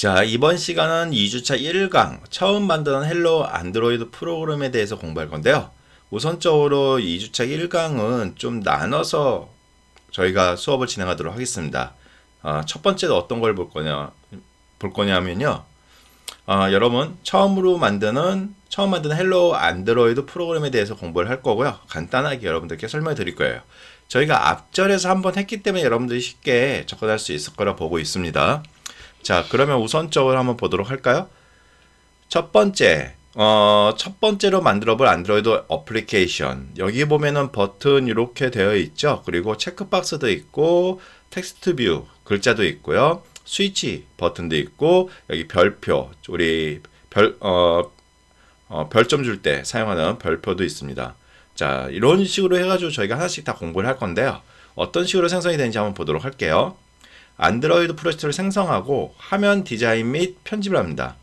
자, 이번 시간은 2주차 1강 처음 만드는 헬로 안드로이드 프로그램에 대해서 공부할 건데요. 우선적으로 2주차 1강은 좀 나눠서 저희가 수업을 진행하도록 하겠습니다. 어, 첫 번째는 어떤 걸 볼 거냐, 볼 거냐면요. 어, 여러분, 처음으로 만드는, 처음 만드는 헬로 안드로이드 프로그램에 대해서 공부를 할 거고요. 간단하게 여러분들께 설명해 드릴 거예요. 저희가 앞절에서 한번 했기 때문에 여러분들이 쉽게 접근할 수 있을 거라 보고 있습니다. 자, 그러면 우선적으로 한번 보도록 할까요? 첫 번째, 어, 첫 번째로 만들어 볼 안드로이드 어플리케이션. 여기 보면은 버튼 이렇게 되어 있죠. 그리고 체크박스도 있고, 텍스트 뷰, 글자도 있고요. 스위치 버튼도 있고, 여기 별표, 우리 별, 어, 어, 별점 줄 때 사용하는 별표도 있습니다. 자, 이런 식으로 해가지고 저희가 하나씩 다 공부를 할 건데요. 어떤 식으로 생성이 되는지 한번 보도록 할게요. 안드로이드 프로젝트를 생성하고 화면 디자인 및 편집을 합니다.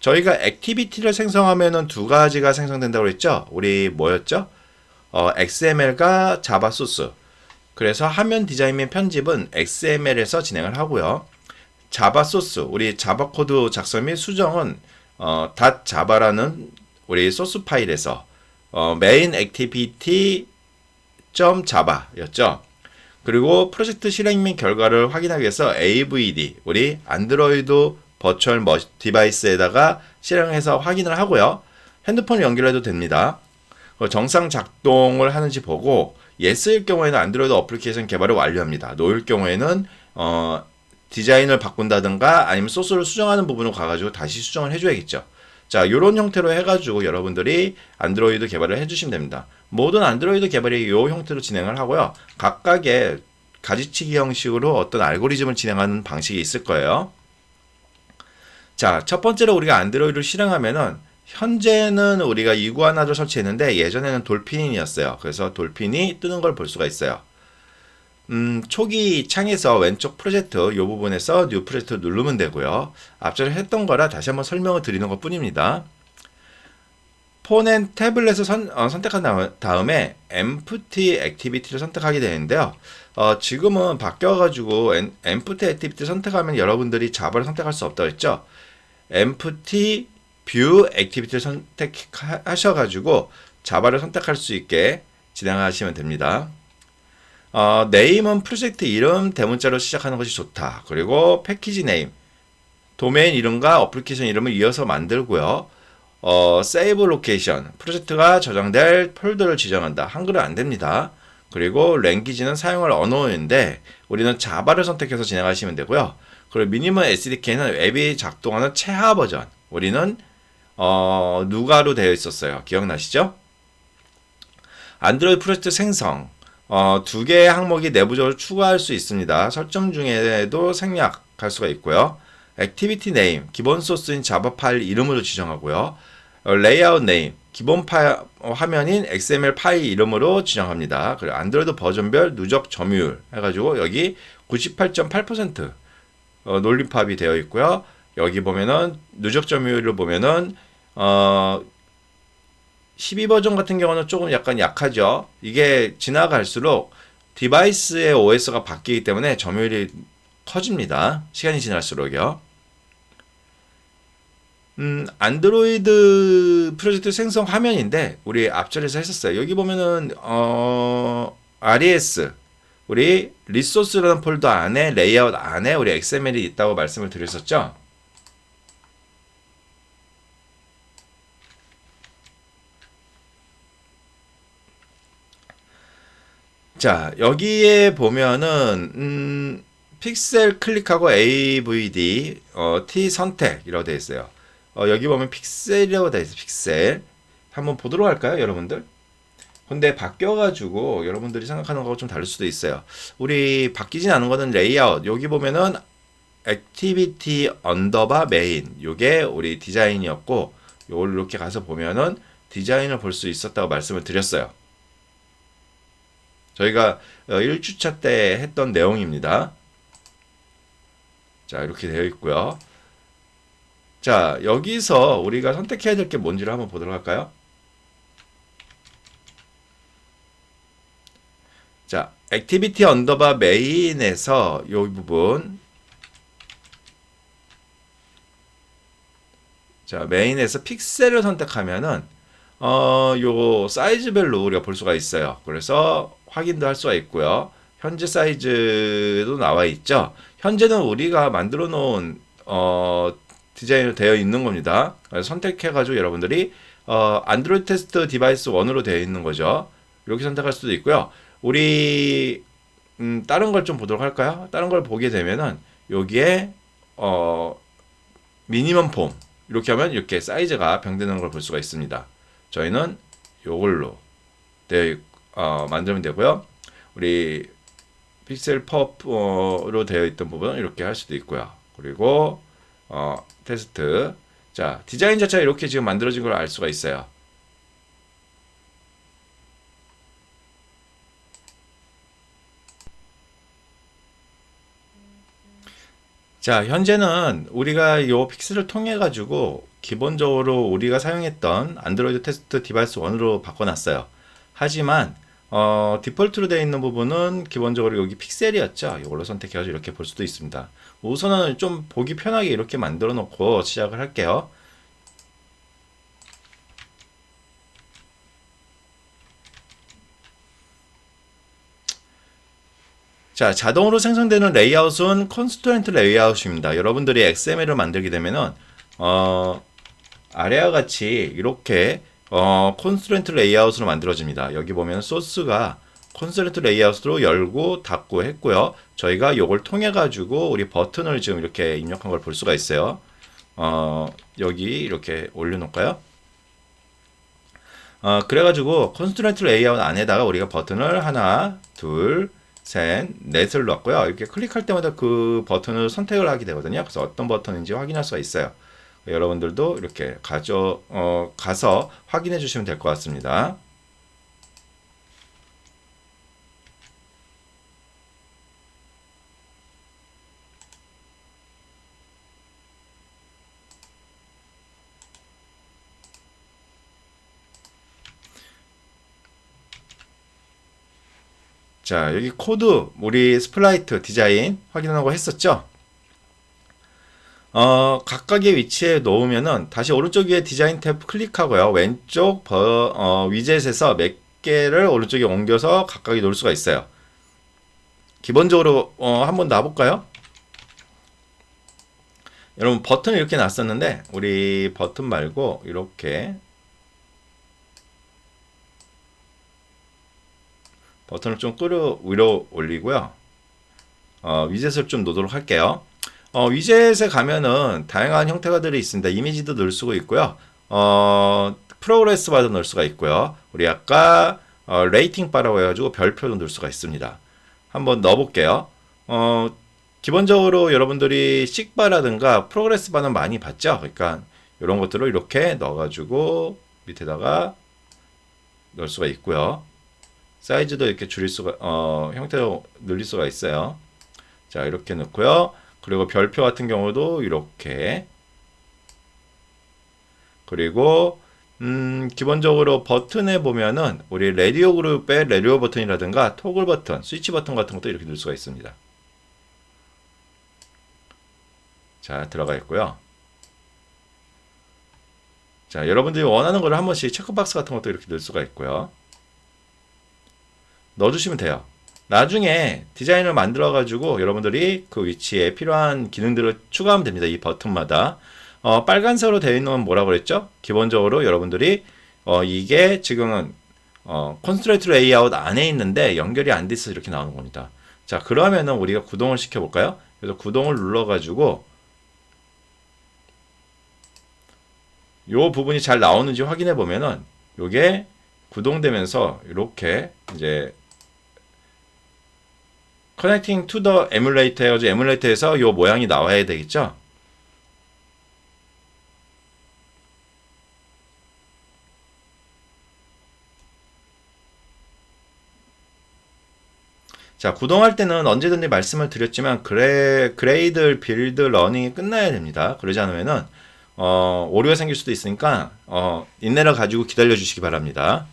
저희가 액티비티를 생성하면은 두 가지가 생성된다고 그랬죠? 우리 뭐였죠? 어, XML과 자바 소스. 그래서 화면 디자인 및 편집은 XML에서 진행을 하고요. 자바 소스, 우리 자바 코드 작성 및 수정은 어, .java라는 우리 소스 파일에서 어, 메인 액티비티 .java였죠. 그리고 프로젝트 실행 및 결과를 확인하기 위해서 AVD, 우리 안드로이드 버추얼 디바이스에다가 실행해서 확인을 하고요. 핸드폰 연결해도 됩니다. 정상 작동을 하는지 보고 예스일 경우에는 안드로이드 어플리케이션 개발을 완료합니다. 노일 경우에는 어, 디자인을 바꾼다든가 아니면 소스를 수정하는 부분을 가가지고 다시 수정을 해줘야겠죠. 자, 이런 형태로 해가지고 여러분들이 안드로이드 개발을 해주시면 됩니다. 모든 안드로이드 개발이 이 형태로 진행을 하고요. 각각의 가지치기 형식으로 어떤 알고리즘을 진행하는 방식이 있을 거예요. 자, 첫 번째로 우리가 안드로이드를 실행하면은 현재는 우리가 이구아나를 설치했는데 예전에는 돌핀이었어요. 그래서 돌핀이 뜨는 걸 볼 수가 있어요. 음, 초기 창에서 왼쪽 프로젝트 이 부분에서 뉴 프로젝트 누르면 되고요. 앞전에 했던 거라 다시 한번 설명을 드리는 것 뿐입니다. 폰앤 태블릿을 선, 어, 선택한 다음에 empty activity를 선택하게 되는데요. 어, 지금은 바뀌어가지고 empty activity 선택하면 여러분들이 자바를 선택할 수 없다고 했죠. empty view activity를 선택하셔가지고 자바를 선택할 수 있게 진행하시면 됩니다. 어, 네임은 프로젝트 이름 대문자로 시작하는 것이 좋다. 그리고 패키지 네임, 도메인 이름과 어플리케이션 이름을 이어서 만들고요. 어, 세이브 로케이션, 프로젝트가 저장될 폴더를 지정한다. 한글은 안 됩니다. 그리고 랭귀지는 사용할 언어인데 우리는 자바를 선택해서 진행하시면 되고요. 그리고 미니멈 SDK는 앱이 작동하는 최하 버전. 우리는 어, 누가로 되어 있었어요. 기억나시죠? 안드로이드 프로젝트 생성. 어, 두 개의 항목이 내부적으로 추가할 수 있습니다. 설정 중에도 생략할 수가 있고요. 액티비티 네임, 기본 소스인 자바 파일 이름으로 지정하고요. 어, 레이아웃 네임, 기본 파일, 어, 화면인 XML 파일 이름으로 지정합니다. 그리고 안드로이드 버전별 누적 점유율 해가지고 여기 98.8% 어, 논리팝이 되어 있고요. 여기 보면은 누적 점유율을 보면은 어, 12버전 같은 경우는 조금 약간 약하죠. 이게 지나갈수록 디바이스의 OS가 바뀌기 때문에 점유율이 커집니다. 시간이 지날수록요. 음, 안드로이드 프로젝트 생성 화면인데 우리 앞절에서 했었어요. 여기 보면은 어, RES 우리 리소스라는 폴더 안에 레이아웃 안에 우리 XML이 있다고 말씀을 드렸었죠. 자, 여기에 보면은, 음, 픽셀 클릭하고 AVD, 어, T 선택 이라고 되어 있어요. 어, 여기 보면 픽셀이라고 되어 있어요. 픽셀. 한번 보도록 할까요, 여러분들? 근데 바뀌어가지고 여러분들이 생각하는 거하고 좀 다를 수도 있어요. 우리 바뀌진 않은 거는 레이아웃. 여기 보면은 액티비티 언더바 메인. 요게 우리 디자인이었고, 요걸 이렇게 가서 보면은 디자인을 볼 수 있었다고 말씀을 드렸어요. 저희가 1주차 어, 때 했던 내용입니다. 자, 이렇게 되어 있고요. 자, 여기서 우리가 선택해야 될 게 뭔지를 한번 보도록 할까요? 자, 액티비티 언더바 메인에서 이 부분 자, 메인에서 픽셀을 선택하면은 어, 요 사이즈별로 우리가 볼 수가 있어요. 그래서 확인도 할 수가 있고요. 현재 사이즈도 나와 있죠. 현재는 우리가 만들어 놓은 어, 디자인으로 되어 있는 겁니다. 선택해 가지고 여러분들이 어, 안드로이드 테스트 디바이스 1으로 되어 있는 거죠. 이렇게 선택할 수도 있고요. 우리 음, 다른 걸 좀 보도록 할까요? 다른 걸 보게 되면은 여기에 어, 미니멈 폼 이렇게 하면 이렇게 사이즈가 병되는 걸 볼 수가 있습니다. 저희는 요걸로 되어 어, 만들면 되고요. 우리 픽셀 퍼프로 되어 있던 부분은 이렇게 할 수도 있고요. 그리고 어, 테스트 자 디자인 자체가 이렇게 지금 만들어진 걸 알 수가 있어요. 자, 현재는 우리가 요 픽셀을 통해 가지고 기본적으로 우리가 사용했던 안드로이드 테스트 디바이스 1으로 바꿔 놨어요. 하지만 어, 디폴트로 되어 있는 부분은 기본적으로 여기 픽셀이었죠. 이걸로 선택해가지고 이렇게 볼 수도 있습니다. 우선은 좀 보기 편하게 이렇게 만들어 놓고 시작을 할게요. 자, 자동으로 생성되는 레이아웃은 컨스트렌트 레이아웃입니다. 여러분들이 XML을 만들게 되면은 어, 아래와 같이 이렇게 어, 콘스트렌트 레이아웃으로 만들어집니다. 여기 보면 소스가 콘스트렌트 레이아웃으로 열고 닫고 했고요. 저희가 이걸 통해 가지고 우리 버튼을 지금 이렇게 입력한 걸 볼 수가 있어요. 어, 여기 이렇게 올려놓을까요? 어, 그래가지고 콘스트렌트 레이아웃 안에다가 우리가 버튼을 하나, 둘, 셋, 넷을 넣었고요. 이렇게 클릭할 때마다 그 버튼을 선택을 하게 되거든요. 그래서 어떤 버튼인지 확인할 수가 있어요. 여러분들도 이렇게 가져 어, 가서 확인해 주시면 될 것 같습니다. 자, 여기 코드, 우리 스플라이트 디자인 확인하고 했었죠? 어, 각각의 위치에 놓으면은 다시 오른쪽 위에 디자인 탭 클릭하고요. 왼쪽 버, 어, 위젯에서 몇 개를 오른쪽에 옮겨서 각각에 놓을 수가 있어요. 기본적으로 어, 한번 놔볼까요? 여러분 버튼을 이렇게 놨었는데 우리 버튼 말고 이렇게 버튼을 좀 끌어 위로 올리고요. 어, 위젯을 좀 놓도록 할게요. 어, 위젯에 가면은 다양한 형태가들이 있습니다. 이미지도 넣을 수가 있고요. 어, 프로그레스 바도 넣을 수가 있고요. 우리 아까 어, 레이팅 바라고 해가지고 별표도 넣을 수가 있습니다. 한번 넣어볼게요. 어, 기본적으로 여러분들이 식바라든가 프로그레스 바는 많이 봤죠? 그러니까 이런 것들을 이렇게 넣어가지고 밑에다가 넣을 수가 있고요. 사이즈도 이렇게 줄일 수가, 어, 형태로 늘릴 수가 있어요. 자, 이렇게 넣고요. 그리고 별표 같은 경우도 이렇게 그리고 음, 기본적으로 버튼에 보면은 우리 레디오 그룹의 레디오 버튼이라든가 토글 버튼, 스위치 버튼 같은 것도 이렇게 넣을 수가 있습니다. 자, 들어가 있고요. 자, 여러분들이 원하는 걸 한 번씩 체크박스 같은 것도 이렇게 넣을 수가 있고요. 넣어주시면 돼요. 나중에 디자인을 만들어 가지고 여러분들이 그 위치에 필요한 기능들을 추가하면 됩니다. 이 버튼마다 어, 빨간색으로 되어 있는 건 뭐라고 그랬죠? 기본적으로 여러분들이 어, 이게 지금은 어, 컨스트레이트 레이아웃 안에 있는데 연결이 안 돼서 이렇게 나오는 겁니다. 자 그러면은 우리가 구동을 시켜 볼까요? 그래서 구동을 눌러 가지고 요 부분이 잘 나오는지 확인해 보면은 요게 구동되면서 이렇게 이제 커넥팅 투더 에뮬레이터 해가지고 에뮬레이터에서 요 모양이 나와야 되겠죠? 자, 구동할 때는 언제든지 말씀을 드렸지만 그레, 그레이드, 빌드, 러닝이 끝나야 됩니다. 그러지 않으면은 어, 오류가 생길 수도 있으니까 어, 인내를 가지고 기다려 주시기 바랍니다.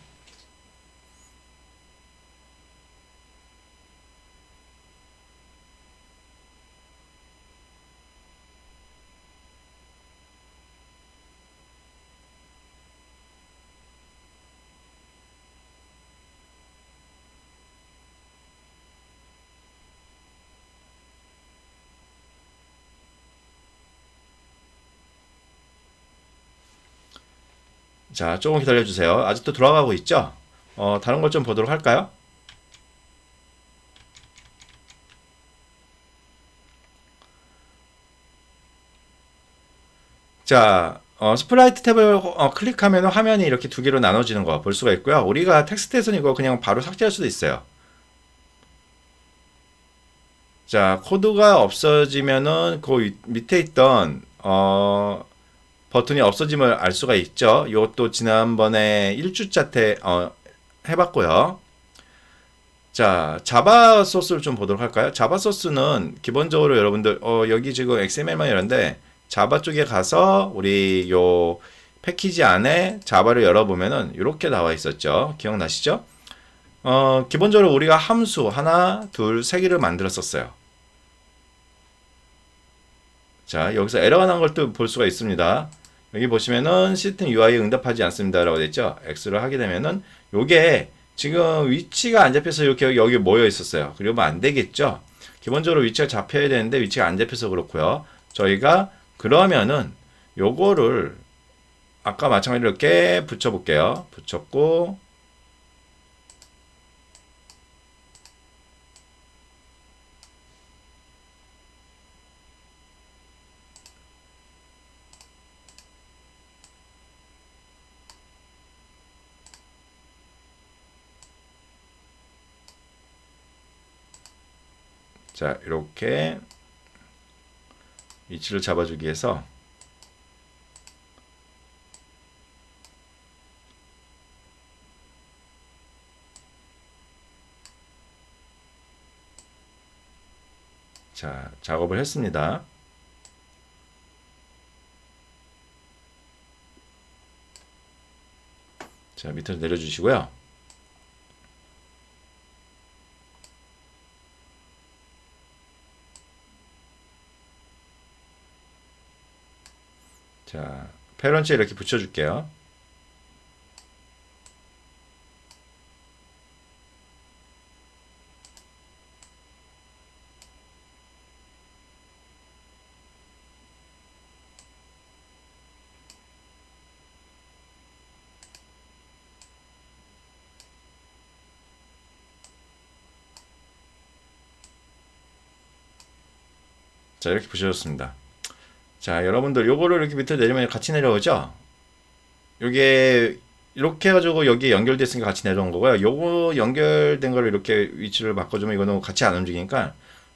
자, 조금 기다려 주세요. 아직도 돌아가고 있죠? 어, 다른 걸 좀 보도록 할까요? 자, 어, 스프라이트 탭을 어, 클릭하면 화면이 이렇게 두 개로 나눠지는 거 볼 수가 있고요. 우리가 텍스트에서는 이거 그냥 바로 삭제할 수도 있어요. 자, 코드가 없어지면은 그 위- 밑에 있던 어, 버튼이 없어짐을 알 수가 있죠. 이것도 지난번에 1주차 때 어, 해봤고요. 자, 자바 소스를 좀 보도록 할까요? 자바 소스는 기본적으로 여러분들 어, 여기 지금 XML만 이런데 자바 쪽에 가서 우리 요 패키지 안에 자바를 열어보면은 이렇게 나와 있었죠. 기억나시죠? 어, 기본적으로 우리가 함수 하나, 둘, 세 개를 만들었었어요. 자, 여기서 에러가 난 걸 또 볼 수가 있습니다. 여기 보시면은 시스템 UI에 응답하지 않습니다라고 됐죠. X를 하게 되면은 요게 지금 위치가 안 잡혀서 이렇게 여기 모여 있었어요. 그러면 안 되겠죠. 기본적으로 위치가 잡혀야 되는데 위치가 안 잡혀서 그렇고요. 저희가 그러면은 요거를 아까 마찬가지로 이렇게 붙여 볼게요. 붙였고 자, 이렇게 위치를 잡아주기 위해서 자, 작업을 했습니다. 자, 밑으로 내려주시고요. 자, 페런치에 이렇게 붙여줄게요. 자, 이렇게 붙여줬습니다. 자, 여러분들 요거를 이렇게 밑으로 내리면 같이 내려오죠? 요게 이렇게 해가지고 여기에 연결됐으니까 같이 내려온 거고요. 요거 연결된 거를 이렇게 위치를 바꿔주면 이거는 같이 안 움직이니까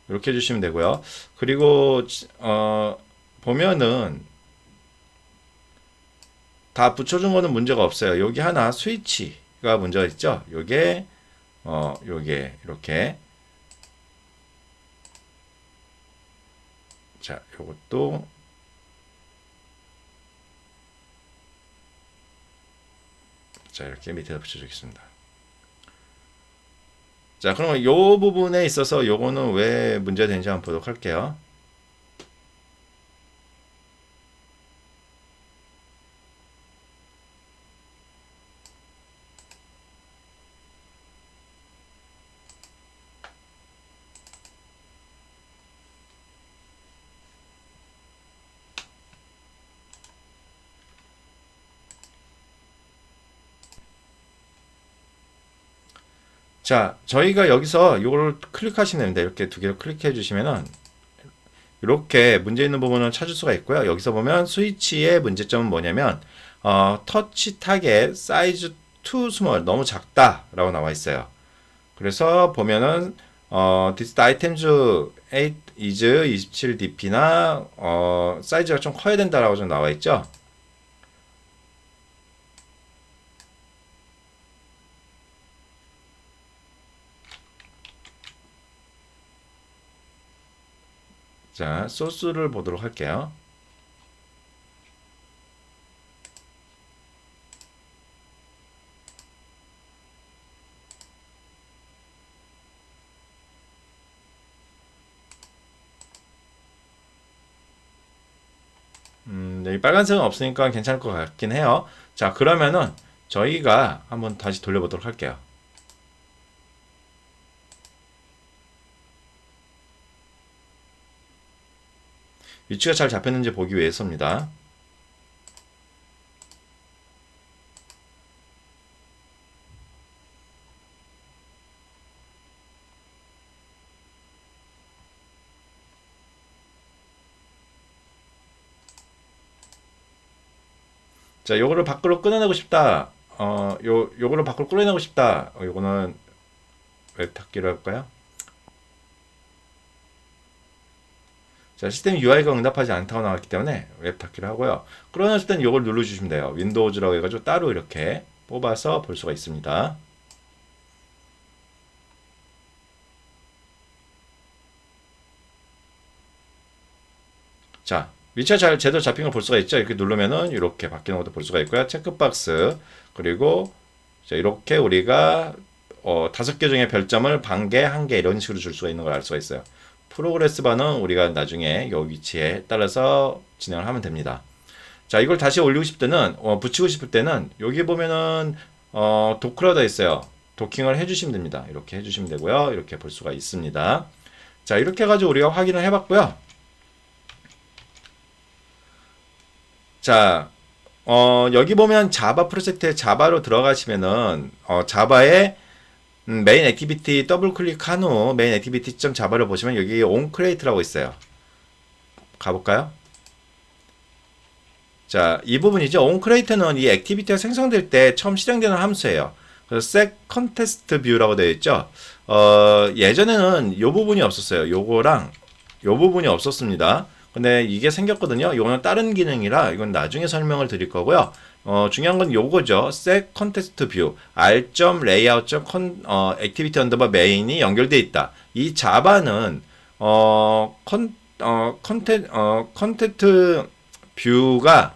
이렇게 해주시면 되고요. 그리고 어 보면은 다 붙여준 거는 문제가 없어요. 여기 하나 스위치가 문제가 있죠. 요게 어 요게 이렇게 자 요것도 자, 이렇게 밑에다 붙여주겠습니다. 자, 그러면 요 부분에 있어서 요거는 왜 문제가 되는지 한번 보도록 할게요. 자, 저희가 여기서 이걸 클릭하시면 됩니다. 이렇게 두 개를 클릭해 주시면은 이렇게 문제 있는 부분을 찾을 수가 있고요. 여기서 보면 스위치의 문제점은 뭐냐면 어, 터치 타겟 사이즈 too small 너무 작다라고 나와 있어요. 그래서 보면은 어, this items 8 is 27dp나 어, 사이즈가 좀 커야 된다라고 좀 나와 있죠. 자, 소스를 보도록 할게요. 음, 여기 빨간색은 없으니까 괜찮을 것 같긴 해요. 자, 그러면은 저희가 한번 다시 돌려보도록 할게요. 위치가 잘 잡혔는지 보기 위해서입니다. 자, 요거를 밖으로 끊어내고 싶다. 어, 요, 요거를 밖으로 끌어내고 싶다. 어, 요거는 웹 닫기로 할까요? 자, 시스템 UI가 응답하지 않다고 나왔기 때문에 웹 닫기로 하고요. 끌어냈을 때는 요걸 눌러주시면 돼요. 윈도우즈라고 해가지고 따로 이렇게 뽑아서 볼 수가 있습니다. 자, 위치가 잘 제대로 잡힌 걸 볼 수가 있죠. 이렇게 누르면은 이렇게 바뀌는 것도 볼 수가 있고요. 체크박스 그리고 자, 이렇게 우리가 어, 다섯 개 중에 별점을 반 개, 한 개 이런 식으로 줄 수가 있는 걸 알 수가 있어요. 프로그레스 바는 우리가 나중에 요 위치에 따라서 진행을 하면 됩니다. 자, 이걸 다시 올리고 싶을 때는 어, 붙이고 싶을 때는 여기 보면은 어, 도크라가 있어요. 도킹을 해주시면 됩니다. 이렇게 해주시면 되고요. 이렇게 볼 수가 있습니다. 자, 이렇게 해가지고 우리가 확인을 해봤고요. 자, 어, 여기 보면 자바 프로젝트에 자바로 들어가시면은 어, 자바의 음, 메인 액티비티 더블 클릭한 후 메인 액티비티 점 자바를 보시면 여기 온 크레이트라고 있어요. 가볼까요? 자, 이 부분이죠. 온 크레이트는 이 액티비티가 생성될 때 처음 실행되는 함수예요. 그래서 set contest view라고 되어 있죠. 어, 예전에는 이 부분이 없었어요. 요거랑 요 부분이 없었습니다. 근데 이게 생겼거든요. 이거는 다른 기능이라 이건 나중에 설명을 드릴 거고요. 어, 중요한 건 요거죠. set context view, r layout 어, activity underbar main이 연결돼 있다. 이 자바는 어, 컨 어, 컨텐 어, 컨텐트 뷰가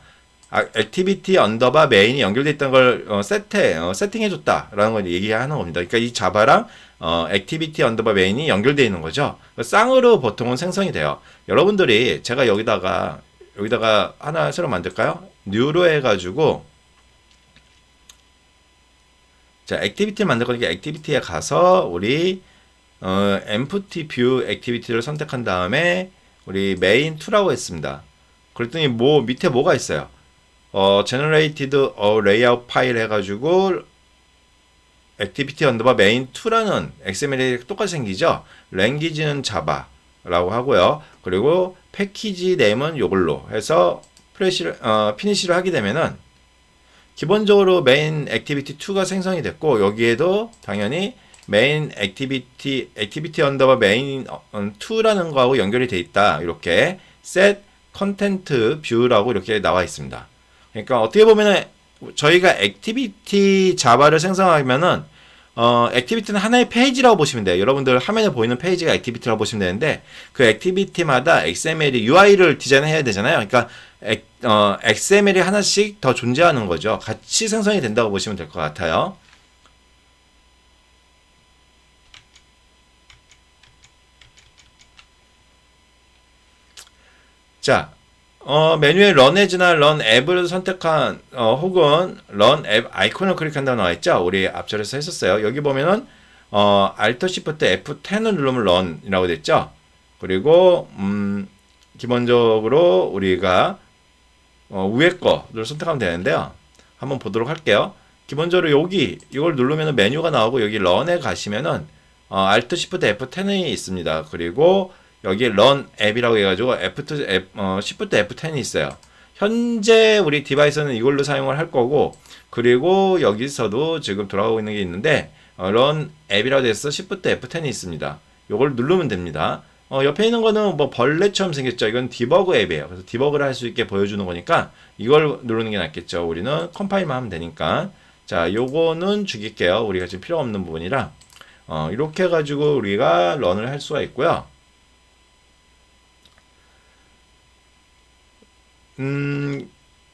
아, 액티비티 언더바 메인이 연결돼 있다는 걸 어, 세트 어, 세팅해 줬다라는 걸 얘기하는 겁니다. 그러니까 이 자바랑 어, 액티비티 언더바 메인이 연결되어 있는 거죠. 쌍으로 보통은 생성이 돼요. 여러분들이 제가 여기다가 여기다가 하나 새로 만들까요? 뉴로 해가지고 자 액티비티를 만들 거니까 액티비티에 가서 우리 어, empty 액티비티를 선택한 다음에 우리 main 2라고 했습니다. 그랬더니 뭐 밑에 뭐가 있어요? 어, generated a layout 파일 해가지고 액티비티 언더바 메인 2라는 XML이 똑같이 생기죠. 랭귀지는 자바라고 하고요. 그리고 패키지 네임은 요걸로 해서 프레시를 어, 피니시를 하게 되면은 기본적으로 메인 액티비티 2가 생성이 됐고 여기에도 당연히 메인 액티비티 액티비티 언더바 메인 2라는 거하고 연결이 돼 있다. 이렇게 set 컨텐트 뷰라고 이렇게 나와 있습니다. 그러니까 어떻게 보면은 저희가 액티비티 자바를 생성하면은 어, 액티비티는 하나의 페이지라고 보시면 돼요. 여러분들 화면에 보이는 페이지가 액티비티라고 보시면 되는데 그 액티비티마다 XML이 UI를 디자인해야 되잖아요. 그러니까 엑, 어, XML이 하나씩 더 존재하는 거죠. 같이 생성이 된다고 보시면 될 것 같아요. 자, 어, 메뉴에 as나 run app을 선택한 어, 혹은 run app 아이콘을 클릭한다고 나와 있죠. 우리 앞절에서 했었어요. 여기 보면은 어, Alt Shift F10을 누르면 run이라고 됐죠. 그리고 음, 기본적으로 우리가 어, 위에 거를 선택하면 되는데요. 한번 보도록 할게요. 기본적으로 여기 이걸 누르면 메뉴가 나오고 여기 run에 가시면은 어, Alt Shift F10이 있습니다. 그리고 여기 run 앱이라고 해가지고 F2, F, 어, Shift F10이 있어요. 현재 우리 디바이스는 이걸로 사용을 할 거고, 그리고 여기서도 지금 돌아가고 있는 게 있는데, 어, run 앱이라고 돼서 Shift F10이 있습니다. 이걸 누르면 됩니다. 어, 옆에 있는 거는 뭐 벌레처럼 생겼죠. 이건 디버그 앱이에요. 그래서 디버그를 할 수 있게 보여주는 거니까 이걸 누르는 게 낫겠죠. 우리는 컴파일만 하면 되니까. 자, 요거는 죽일게요. 우리가 지금 필요 없는 부분이라. 어, 이렇게 해가지고 우리가 런을 할 수가 있고요. 음,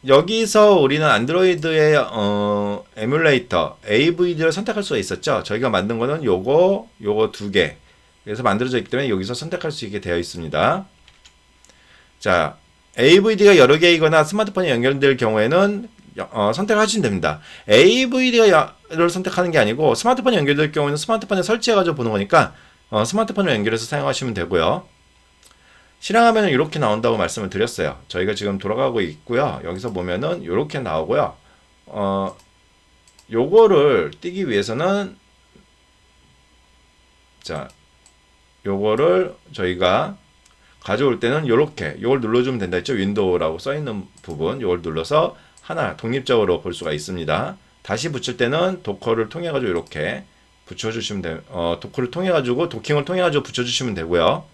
여기서 우리는 안드로이드의 어, 에뮬레이터 AVD를 선택할 수가 있었죠. 저희가 만든 거는 요거, 요거 두 개. 그래서 만들어져 있기 때문에 여기서 선택할 수 있게 되어 있습니다. 자, AVD가 여러 개이거나 스마트폰에 연결될 경우에는 어, 선택하시면 됩니다. AVD를 선택하는 게 아니고 스마트폰에 연결될 경우에는 스마트폰에 설치해가지고 보는 거니까 어, 스마트폰을 연결해서 사용하시면 되고요. 실행하면 이렇게 나온다고 말씀을 드렸어요. 저희가 지금 돌아가고 있고요. 여기서 보면은 이렇게 나오고요. 어, 요거를 띄기 위해서는 자, 요거를 저희가 가져올 때는 요렇게 요걸 눌러주면 된다 했죠. 윈도우라고 써 있는 부분 요걸 눌러서 하나 독립적으로 볼 수가 있습니다. 다시 붙일 때는 도커를 통해 가지고 이렇게 붙여주시면 돼. 어, 도커를 통해 가지고 도킹을 통해 가지고 붙여주시면 되고요.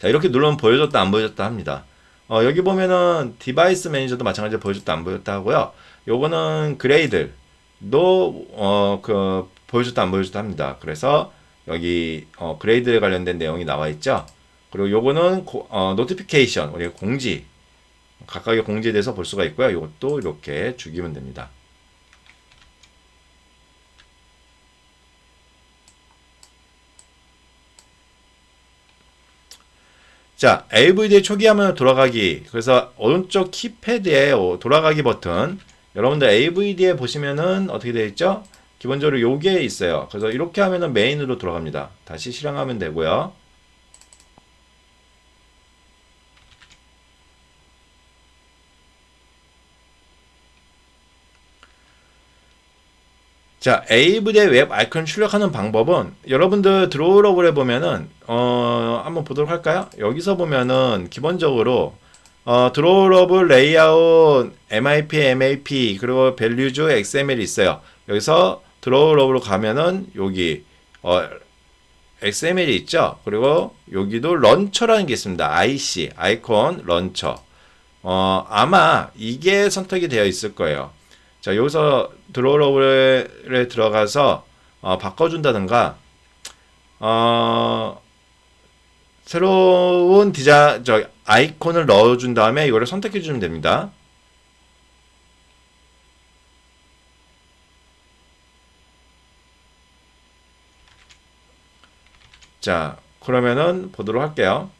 자 이렇게 누르면 보여줬다 안 보여줬다 합니다. 어, 여기 보면은 디바이스 매니저도 마찬가지로 보여줬다 안 보여줬다 하고요. 요거는 그레이드도 어, 그 보여줬다 안 보여줬다 합니다. 그래서 여기 어, 그레이드에 관련된 내용이 나와 있죠. 그리고 요거는 고, 어, 노티피케이션 우리 공지 각각의 공지에 대해서 볼 수가 있고요. 이것도 이렇게 죽이면 됩니다. 자, AVD 초기 화면으로 돌아가기. 그래서 오른쪽 키패드에 돌아가기 버튼. 여러분들 AVD에 보시면은 어떻게 되어 있죠? 기본적으로 요게 있어요. 그래서 이렇게 하면은 메인으로 돌아갑니다. 다시 실행하면 되고요. 자, 에이브의 웹 아이콘 출력하는 방법은 여러분들 드로우러블에 보면은 어, 한번 보도록 할까요? 여기서 보면은 기본적으로 어, 드로우러블 레이아웃 MIP, MAP 그리고 밸류즈 XML이 있어요. 여기서 드로우러블로 가면은 여기 어, XML이 있죠. 그리고 여기도 런처라는 게 있습니다. IC 아이콘 런처. 어, 아마 이게 선택이 되어 있을 거예요. 자, 여기서 드로우러블에 들어가서 어, 바꿔준다든가 어, 새로운 디자 저 아이콘을 넣어준 다음에 이거를 선택해 주면 됩니다. 자, 그러면은 보도록 할게요.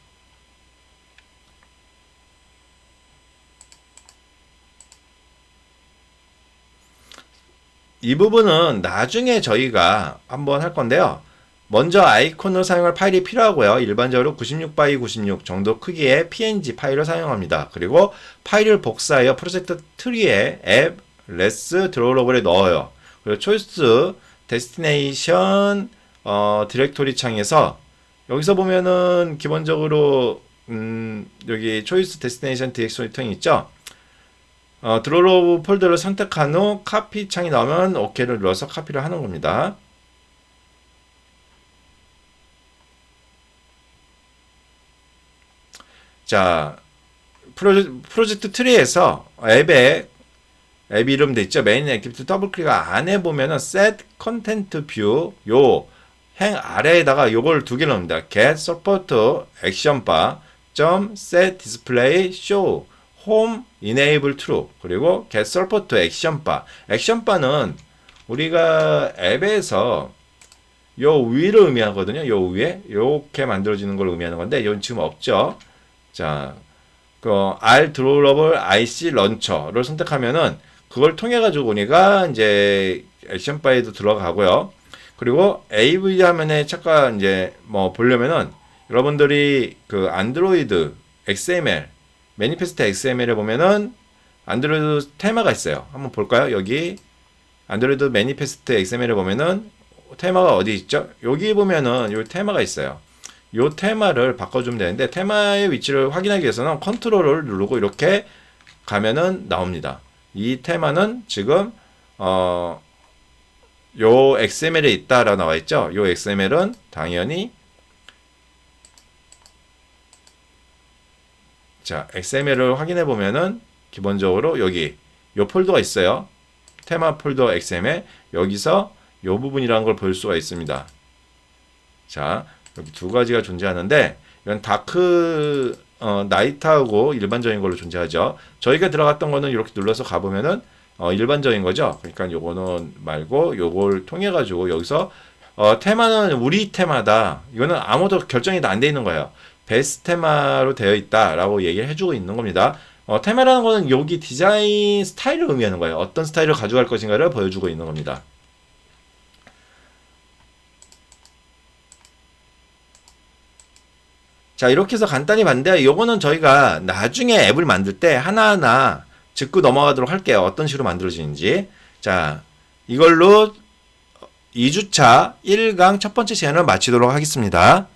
이 부분은 나중에 저희가 한번 할 건데요. 먼저 아이콘을 사용할 파일이 필요하고요. 일반적으로 96by 96 정도 크기의 png 파일을 사용합니다. 그리고 파일을 복사하여 프로젝트 트리에 앱, 레스, 드로우러블에 넣어요. 그리고 초이스, 데스티네이션, 어, 디렉토리 창에서 여기서 보면은 기본적으로 음, 여기 초이스 데스티네이션 디렉토리 창이 있죠. 어, 드로우 폴더를 선택한 후 카피 창이 나오면 OK를 눌러서 카피를 하는 겁니다. 자, 프로젝트, 프로젝트 트리에서 앱에 앱 이름 돼 있죠. 메인 액티비티 더블 클릭 안에 보면은 set content view 요행 아래에다가 요걸 두 개를 넣습니다. get support action bar 점 set display show home enable true 그리고 get support action bar 액션 바는 우리가 앱에서 요 위를 의미하거든요. 요 위에 이렇게 만들어지는 걸 의미하는 건데 이건 지금 없죠. 자, 그 R 드로우러블 IC 런처를 선택하면은 그걸 통해 가지고 우리가 이제 액션 바에도 들어가고요. 그리고 AV 화면에 잠깐 이제 뭐 보려면은 여러분들이 그 안드로이드 XML 매니페스트 XML에 보면은 안드로이드 테마가 있어요. 한번 볼까요? 여기 안드로이드 매니페스트 XML에 보면은 테마가 어디 있죠? 여기 보면은 요 테마가 있어요. 요 테마를 바꿔주면 되는데 테마의 위치를 확인하기 위해서는 컨트롤을 누르고 이렇게 가면은 나옵니다. 이 테마는 지금 어, 요 XML에 있다라고 나와 있죠. 요 XML은 당연히 자, XML을 확인해 보면은 기본적으로 여기 요 폴더가 있어요. 테마 폴더 XML 여기서 요 부분이라는 걸 볼 수가 있습니다. 자, 여기 두 가지가 존재하는데 이건 다크 어, 나이트하고 일반적인 걸로 존재하죠. 저희가 들어갔던 거는 이렇게 눌러서 가보면은 어, 일반적인 거죠. 그러니까 요거는 말고 요걸 통해 가지고 여기서 어, 테마는 우리 테마다. 이거는 아무도 결정이 안 돼 있는 거예요. 베스트 테마로 되어 있다라고 얘기를 해주고 있는 겁니다. 어, 테마라는 거는 여기 디자인 스타일을 의미하는 거예요. 어떤 스타일을 가져갈 것인가를 보여주고 있는 겁니다. 자, 이렇게 해서 간단히 봤는데, 요거는 저희가 나중에 앱을 만들 때 하나하나 짚고 넘어가도록 할게요. 어떤 식으로 만들어지는지. 자, 이걸로 2주차 1강 첫 번째 시간을 마치도록 하겠습니다.